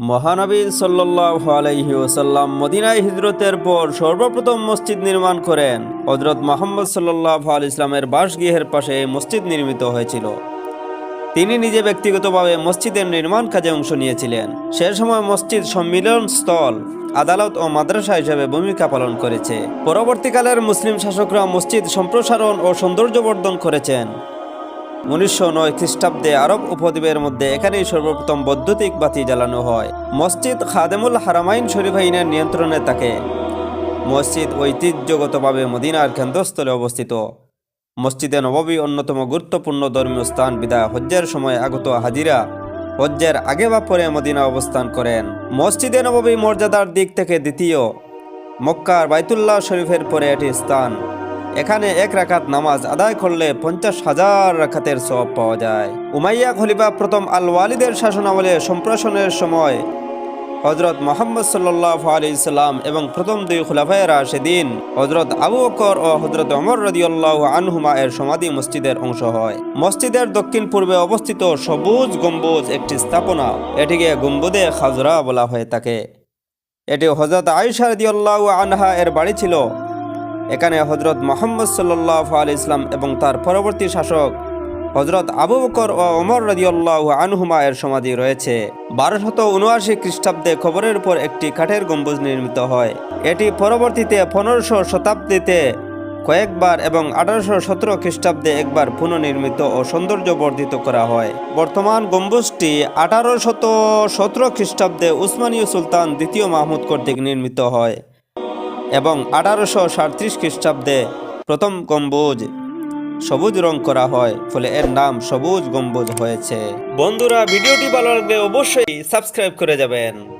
মহানবী সাল্লাহ আলাইহি ওসাল্লাম মদিনায় হিজরতের পর সর্বপ্রথম মসজিদ নির্মাণ করেন। হজরত মোহাম্মদ সাল্লাহ আল ইসলামের বাসগৃহের পাশে মসজিদ নির্মিত হয়েছিল। তিনি নিজে ব্যক্তিগতভাবে মসজিদের নির্মাণ কাজে অংশ নিয়েছিলেন। সে সময় মসজিদ সম্মিলন স্থল, আদালত ও মাদ্রাসা হিসেবে ভূমিকা পালন করেছে। পরবর্তীকালের মুসলিম শাসকরা মসজিদ সম্প্রসারণ ও সৌন্দর্যবর্ধন করেছেন। উনিশশো নয় খ্রিস্টাব্দে আরব উপদ্বীপের মধ্যে এখানেই সর্বপ্রথম বৈদ্যুতিক বাতি জ্বালানো হয়। মসজিদ খাদেমুল হারামাইন শরীফাইনের নিয়ন্ত্রণে থাকে। মসজিদ ঐতিহ্যগতভাবে মদিনার কেন্দ্রস্থলে অবস্থিত। মসজিদে নববী অন্যতম গুরুত্বপূর্ণ ধর্মীয় স্থান বিদায় হজ্জের সময় আগত হাজিরা হজ্জের আগে বা পরে মদিনা অবস্থান করেন। মসজিদে নববী মর্যাদার দিক থেকে দ্বিতীয়। মক্কার বাইতুল্লাহ শরীফের পরে এটি স্থান। এখানে এক রাকাত নামাজ আদায় করলে পঞ্চাশ হাজার রাখাতের সব পাওয়া যায়। উমাইয়া খলিফা প্রথম আল ওয়ালিদের শাসনামলে সম্প্রসারণের সময় হজরত মোহাম্মদ সাল্লাহ আলি ইসলাম এবং প্রথম দুই খুলাফায়রা সেদিন হজরত আবু বকর ও হজরত অমর রদিউল্লাহ আনহুমা এর সমাধি মসজিদের অংশ হয়। মসজিদের দক্ষিণ পূর্বে অবস্থিত সবুজ গম্বুজ একটি স্থাপনা, এটিকে গম্বুদে খাজরা বলা হয়ে থাকে। এটি হজরত আয়সা রদিউল্লাহ আনহা এর বাড়ি ছিল। এখানে হজরত মোহাম্মদ সাল্লাহ আলি ইসলাম এবং তার পরবর্তী শাসক হজরত আবু বকর ও ওমর রদিউল্লাহ আনহুমা এর সমাধি রয়েছে। বারোশত উনআশি খ্রিস্টাব্দে খবরের উপর একটি কাঠের গম্বুজ নির্মিত হয়। এটি পরবর্তীতে পনেরোশো শতাব্দীতে কয়েকবার এবং আঠারোশো সতেরো খ্রিস্টাব্দে একবার পুনর্নির্মিত ও সৌন্দর্য বর্ধিত করা হয়। বর্তমান গম্বুজটি আঠারোশত সতেরো খ্রিস্টাব্দে উসমানীয় সুলতান দ্বিতীয় মাহমুদ কর্তৃক নির্মিত হয়। এবং আঠারোশো সাঁত্রিশ খ্রিস্টাব্দে প্রথম গম্বুজ সবুজ রং করা হয়, ফলে এর নাম সবুজ গম্বুজ হয়েছে। বন্ধুরা, ভিডিওটি ভালো লাগলে অবশ্যই সাবস্ক্রাইব করে যাবেন।